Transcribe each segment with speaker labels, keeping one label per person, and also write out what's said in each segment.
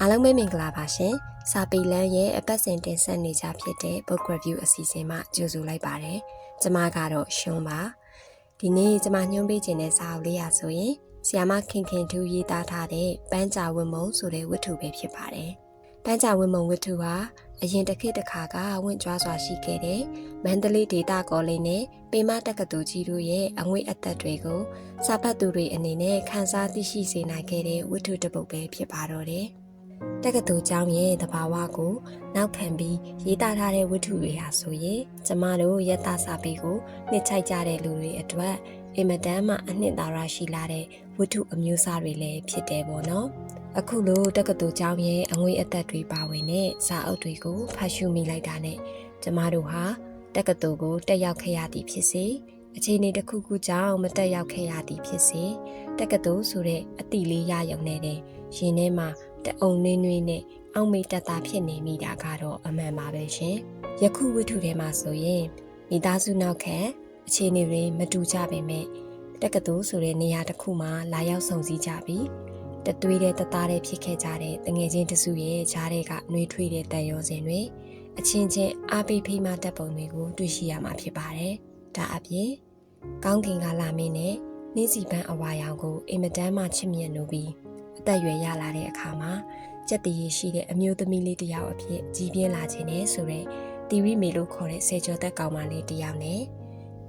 Speaker 1: အားလုံးပဲမင်္ဂလာပါရှင်။စာပေလန်းရဲ့အပတ်စဉ်တင်ဆက်နေကြဖြစ်တဲ့ Book Review အစီအစဉ်မှာကြိုဆိုလိုက်ပါတယ်။ကျွန်မကတော့ရှွန်းပါ။ဒီနေ့ကျွန်မညွှန်းပေးခြင်းတဲ့စာအုပ်လေးရဆိုရင်ဆီယာမခင်ခင်ထူရေးသားထားတဲ့ပန်းကြဝင်းမုံဆိုတဲ့ဝတ္ထုပဲဖြစ်ပါတယ်။ပန်းကြဝင်းမုံဝတ္ထုဟာအရင်တစ်ခေတ်တစ်ခါကဝင့်ကြွားစွာရှိခဲ့တဲ့မန္တလေးဒေတာကောလိပ်နဲ့ပေမတက္ကသိုလ်ကြီးတို့ရဲ့အငွေအသက်တွေကိုစာဖတ်သူတွေအနေနဲ့ခန်းစားသိရှိစေနိုင်ခဲ့တဲ့ဝတ္ထုတစ်ပုဒ်ပဲဖြစ်ပါတော့တယ်။ တက္ကသိုလ်ကျောင်းရဲ့တဘာဝကိုနောက်ခံပြီးရေးသားထားတဲ့ဝတ္ထုတွေဟာဆိုရင်ကျမတို့ယတ္တစာပေကိုနှစ်ချိုက်ကြတဲ့လူတွေအတွက်အင်မတန်မှအနှစ်သာရရှိလာတဲ့ဝတ္ထုအမျိုးအစားတွေလည်းဖြစ်တယ်ပေါ့နော်အခုလိုတက္ကသိုလ်ကျောင်းရဲ့အငွေအသက်တွေပါဝင်တဲ့စာအုပ်တွေကိုဖတ်ရှုမိလိုက်တာနဲ့ကျမတို့ဟာတက္ကသိုလ်ကိုတက်ရောက်ခဲ့ရသည်ဖြစ်စေအခြေအနေတစ်ခုခုကြောင့်မတက်ရောက်ခဲ့ရသည်ဖြစ်စေတက္ကသိုလ်ဆိုတဲ့အတိလေးရယုံနေတဲ့ရင်ထဲမှာ တအုံနင်းနွေးနဲ့အောက်မေ့တတာဖြစ်နေမိတာကတော့အမှန်ပါပဲရှင်။ယခုဝတ္ထုထဲမှာဆိုရင်မိသားစုနောက်ခံအခြေအနေတွေမတူကြပေမဲ့တက္ကသိုလ်ဆိုတဲ့နေရာတစ်ခုမှာလာရောက်ဆောင်စည်းကြပြီးတသွေးတဲ့တသားတဲ့ဖြစ်ခဲ့ကြတဲ့တငယ်ချင်းတစုရဲ့ဂျားတွေကနှွေးထွေးတဲ့တန်ရောစင်တွေအချင်းချင်းအားပေးဖိမတက်ပုံတွေကိုတွေ့ရှိရမှာဖြစ်ပါတယ်။ဒါအပြင်ကောင်းကင်ကလာမင်းနဲ့နှင်းစီပန်းအဝါရောင်ကိုအင်မတန်မှချစ်မြတ်လို့ပြီး အသက်အရွယ်ရလာတဲ့အခါမှာကြက်တည်ရရှိတဲ့အမျိုးသမီးလေးတစ်ယောက်အဖြစ်ကြီးပြင်းလာခြင်းနဲ့ဆိုတော့တီဝီမေလို့ခေါ်တဲ့ဆယ်ကျော်သက်ကောင်မလေးတစ်ယောက်နဲ့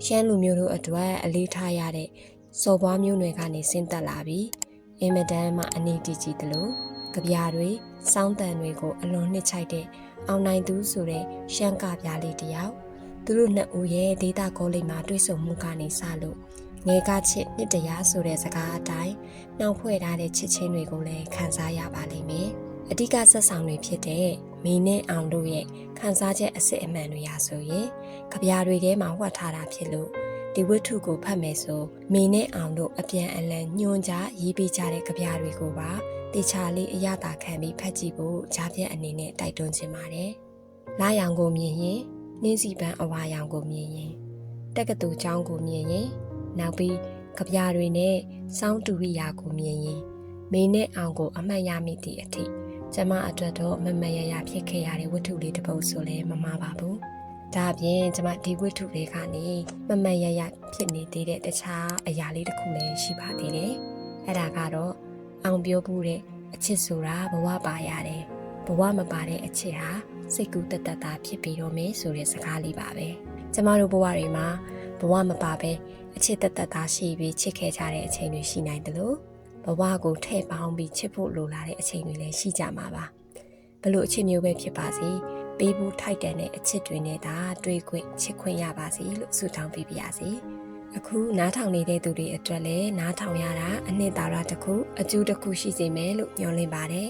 Speaker 1: ရှမ်းလူမျိုးတို့အတွက်အလေးထားရတဲ့စော်ပွားမျိုးနွယ်ကနေဆင်းသက်လာပြီးအင်မတန်မှအနေတည်ကြည်တယ်လို့ကြပြတွေစောင်းတန်တွေကိုအလွန်နှစ်ချိုက်တဲ့အောင်နိုင်သူဆိုတဲ့ရှမ်းကပြလေးတစ်ယောက်သူတို့နှစ်ဦးရဲ့ဒေတာကောလိပ်မှာတွေ့ဆုံမှုကနေစလို့ ငယ်ကချစ်နှစ်တရားဆိုတဲ့စကားအတိုင်းနှောက်ဖွဲ့ထားတဲ့ချစ်ချင်းတွေကိုလည်းခံစားရပါလိမ့်မယ်။အဓိကဆက်ဆောင်တွေဖြစ်တဲ့မင်းနဲ့အောင်တို့ရဲ့ခံစားချက်အစစ်အမှန်တွေရာဆိုရင်ကြပြားတွေထဲမှာဝတ်ထားတာဖြစ်လို့ဒီဝတ္ထုကိုဖတ်မယ်ဆိုမင်းနဲ့အောင်တို့အပြန်အလှန်ညွှန်ကြားရေးပေးကြတဲ့ကြပြားတွေကိုပါတေချာလေးအရသာခံပြီးဖတ်ကြည့်ဖို့ကြားပြတ်အနေနဲ့တိုက်တွန်းချင်ပါတယ်။လာရောင်ကိုမြင်ရင်နှင်းစီပန်းအဝါရောင်ကိုမြင်ရင်တက္ကသိုလ်ကျောင်းကိုမြင်ရင် နောက်ပြီးကြပြားတွေနဲ့စောင်းတူရိယာကိုမြင်ရင်မင်းနဲ့အောင်ကိုအမှတ်ရမိသည့်အထိကျမအတွက်တော့မမရရဖြစ်ခဲ့ရတဲ့ဝတ္ထုလေးတစ်ပုဒ်ဆိုလဲမမှားပါဘူး။ဒါအပြင် ကျမဒီဝတ္ထုလေးကနေမမရရဖြစ်နေသေးတဲ့တခြားအရာလေးတစ်ခုလည်းရှိပါသေးတယ်။အဲ့ဒါကတော့အောင်ပြောမှုတဲ့အချစ်ဆိုတာဘဝပါရတယ်။ဘဝမပါတဲ့အချစ်ဟာစိတ်ကူးတသက်တာဖြစ်ပြီးတော့မယ်ဆိုတဲ့စကားလေးပါပဲ။ကျမတို့ဘဝတွေမှာ ဘဝမပါပဲအချစ်တသက်သားရှိပြီးချစ်ခဲ့ကြတဲ့အချိန်တွေရှိနိုင်တယ်လို့ဘဝကိုထည့်ပေါင်းပြီးချစ်ဖို့လိုလာတဲ့အချိန်တွေလည်းရှိကြမှာပါဘလို့အချစ်မျိုးပဲဖြစ်ပါစေပေးဖို့ထိုက်တန်တဲ့အချစ်တွေနဲ့သာတွေ့ခွင့်ချစ်ခွင့်ရပါစေလို့ဆုတောင်းပေးပါရစေအခုနားထောင်နေတဲ့သူတွေအတွက်လည်းနားထောင်ရတာအနှစ်သာရတစ်ခုအကျိုးတစ်ခုရှိစေမယ်လို့ညွှန်လင့်ပါတယ်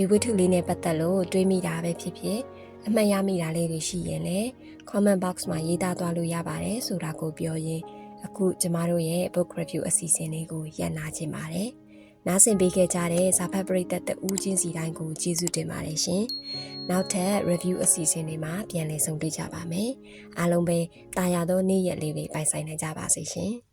Speaker 1: ဒီဝတ္ထုလေးနဲ့ပတ်သက်လို့တွေးမိတာပဲဖြစ်ဖြစ်အမှတ်ရမိတာလေးတွေရှိရင်လည်း comment box မှာရေးသားသွားလို့ရပါတယ်ဆိုတာကိုပြောရင်းအခုကျမတို့ရဲ့ book review အစီအစဉ်လေးကိုရပ်နာခြင်းပါတယ်။နားဆင်ပေးခဲ့ကြတဲ့ဇာဖတ်ပရိသတ်တဦးချင်းစီတိုင်းကိုကျေးဇူးတင်ပါတယ်ရှင်။နောက်ထပ် review အစီအစဉ်တွေမှာပြန်လည်ဆုံတွေ့ကြပါမယ်။အားလုံးပဲတာယာသောနေ့ရက်လေးတွေပိုင်ဆိုင်နိုင်ကြပါစေရှင်။